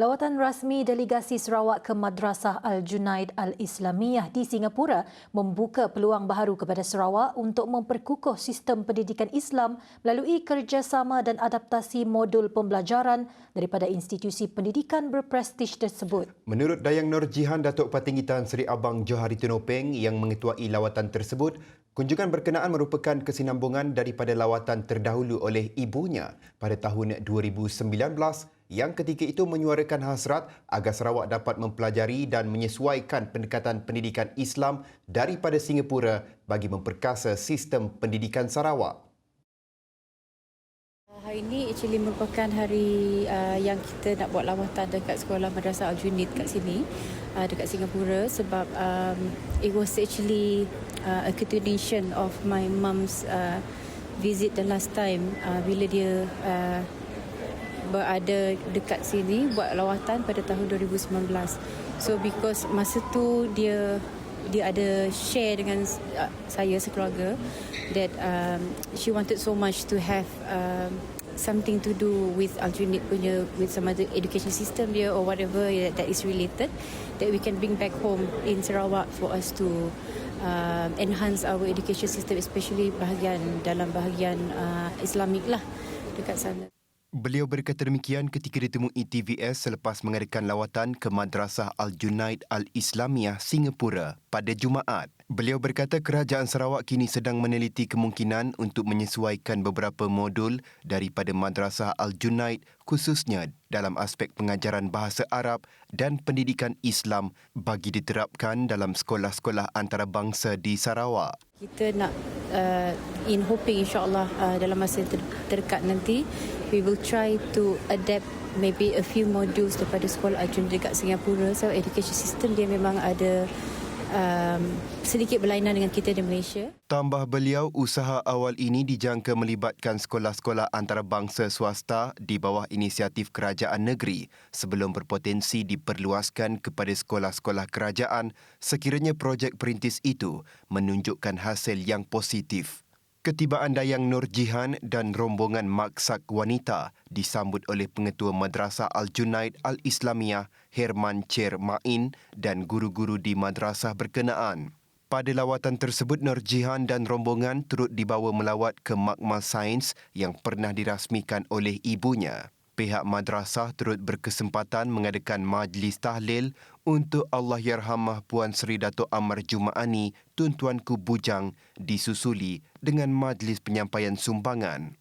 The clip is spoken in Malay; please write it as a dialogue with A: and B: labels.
A: Lawatan rasmi delegasi Sarawak ke Madrasah Al-Junaid Al-Islamiyah di Singapura membuka peluang baharu kepada Sarawak untuk memperkukuh sistem pendidikan Islam melalui kerjasama dan adaptasi modul pembelajaran daripada institusi pendidikan berprestij tersebut.
B: Menurut Dayang Nur Jihan Datuk Patingitan Seri Abang Johari Tunopeng yang mengetuai lawatan tersebut, kunjungan berkenaan merupakan kesinambungan daripada lawatan terdahulu oleh ibunya pada tahun 2019 yang ketika itu menyuarakan hasrat agar Sarawak dapat mempelajari dan menyesuaikan pendekatan pendidikan Islam daripada Singapura bagi memperkasa sistem pendidikan Sarawak.
C: Hari ini actually merupakan hari uh, yang kita nak buat lawatan dekat sekolah Madrasah Al-Junid kat sini uh, dekat Singapura sebab um, it was actually uh, a continuation of my mum's uh, visit the last time uh, bila dia uh, berada dekat sini buat lawatan pada tahun 2019. So because masa tu dia dia ada share dengan uh, saya sekeluarga that um, she wanted so much to have um, something to do with alternate punya with some other education system dia or whatever that is related that we can bring back home in Sarawak for us to um, enhance our education system especially bahagian dalam bahagian uh, Islamik lah dekat sana.
B: Beliau berkata demikian ketika ditemui TVS selepas mengadakan lawatan ke Madrasah Al-Junaid Al-Islamiyah Singapura pada Jumaat. Beliau berkata kerajaan Sarawak kini sedang meneliti kemungkinan untuk menyesuaikan beberapa modul daripada Madrasah Al-Junaid khususnya dalam aspek pengajaran bahasa Arab dan pendidikan Islam bagi diterapkan dalam sekolah-sekolah antarabangsa di Sarawak.
C: Kita nak uh, in hoping insyaAllah uh, dalam masa ter- terdekat nanti we will try to adapt maybe a few modules daripada sekolah Arjun dekat Singapura. So education system dia memang ada um, sedikit berlainan dengan kita di Malaysia.
B: Tambah beliau, usaha awal ini dijangka melibatkan sekolah-sekolah antarabangsa swasta di bawah inisiatif kerajaan negeri sebelum berpotensi diperluaskan kepada sekolah-sekolah kerajaan sekiranya projek perintis itu menunjukkan hasil yang positif. Ketibaan Dayang Nur Jihan dan rombongan Maksak Wanita disambut oleh Pengetua Madrasah Al-Junaid Al-Islamiyah Herman Cher Main dan guru-guru di madrasah berkenaan. Pada lawatan tersebut, Nur Jihan dan rombongan turut dibawa melawat ke makmal sains yang pernah dirasmikan oleh ibunya pihak madrasah turut berkesempatan mengadakan majlis tahlil untuk Allah Yarhamah Puan Seri Dato' Amar Jumaani Tun Tuanku Bujang disusuli dengan majlis penyampaian sumbangan.